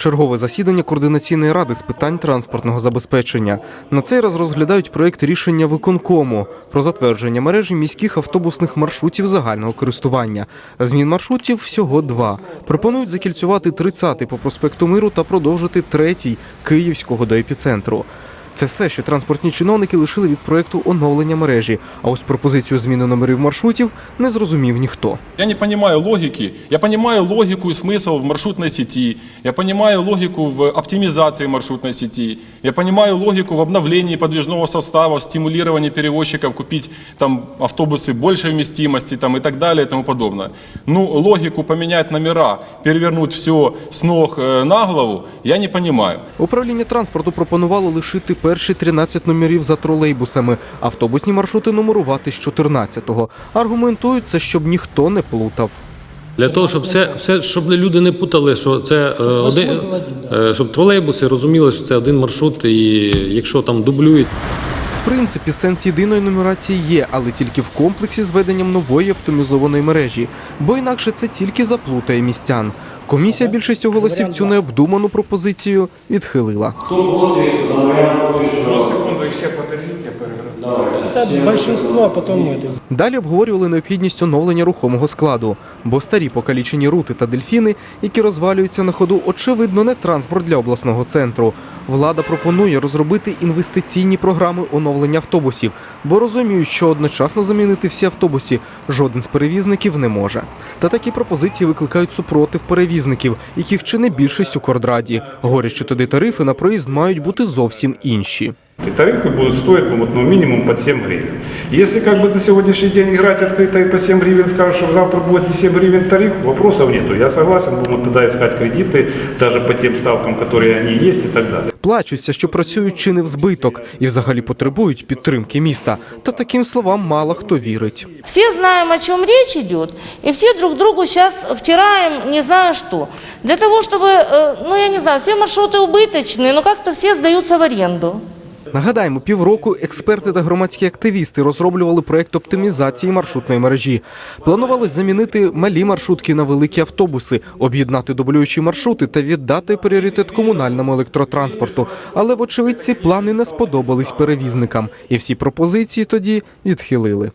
Чергове засідання координаційної ради з питань транспортного забезпечення. На цей раз розглядають проєкт рішення виконкому про затвердження мережі міських автобусних маршрутів загального користування. Змін маршрутів всього два. Пропонують закільцювати 30-й по проспекту Миру та продовжити третій Київського до епіцентру. Це все, що транспортні чиновники лишили від проєкту оновлення мережі. А ось пропозицію зміни номерів маршрутів не зрозумів ніхто. Я не понимаю логики. Я понимаю логику и смысл в маршрутной сети. Я понимаю логику в оптимизации маршрутной сети. Я понимаю логику в обновлении подвижного состава, в стимулировании перевозчиков купить там автобусы большей вместимости там, и так далее и тому подобное. Ну, логику поменять номера, перевернуть все с ног э, на голову, я не понимаю. Управління транспорту пропонувало лишити перші 13 номерів за тролейбусами, автобусні маршрути нумерувати з 14-го. Аргументують це, щоб ніхто не плутав. Для того, щоб все, все, щоб люди не путали, що це е, один, е, щоб тролейбуси розуміли, що це один маршрут, і якщо там дублюють. В принципі, сенс єдиної нумерації є, але тільки в комплексі з веденням нової оптимізованої мережі, бо інакше це тільки заплутає містян. Комісія більшістю голосів цю необдуману пропозицію відхилила. Это большинство, а потом это. Далі обговорювали необхідність оновлення рухомого складу, бо старі покалічені рути та дельфіни, які розвалюються на ходу, очевидно, не транспорт для обласного центру. Влада пропонує розробити інвестиційні програми оновлення автобусів, бо розуміють, що одночасно замінити всі автобуси жоден з перевізників не може. Та такі пропозиції викликають супротив перевізників, яких чи не більшість у Кордраді. Говорять, що туди тарифи на проїзд мають бути зовсім інші. И тарифы будут стоить ну, вот, ну, минимум по 7 гривен. Если как бы на сегодняшний день играть открыто и по 7 гривен скажут, что завтра будет не 7 гривен тариф, вопросов нету. Я согласен, будем тогда искать кредиты даже по тем ставкам, которые они есть и так далее. Плачуться, що працюють чи не в збиток і взагалі потребують підтримки міста. Та таким словам мало хто вірить. Все знаем, о чем речь идет, и все друг другу сейчас втираем не знаю что. Для того, чтобы, э, ну я не знаю, все маршруты убыточные, но как-то все сдаются в аренду. Нагадаємо, півроку експерти та громадські активісти розроблювали проект оптимізації маршрутної мережі. Планували замінити малі маршрутки на великі автобуси, об'єднати дублюючі маршрути та віддати пріоритет комунальному електротранспорту. Але, вочевидь, ці плани не сподобались перевізникам, і всі пропозиції тоді відхилили.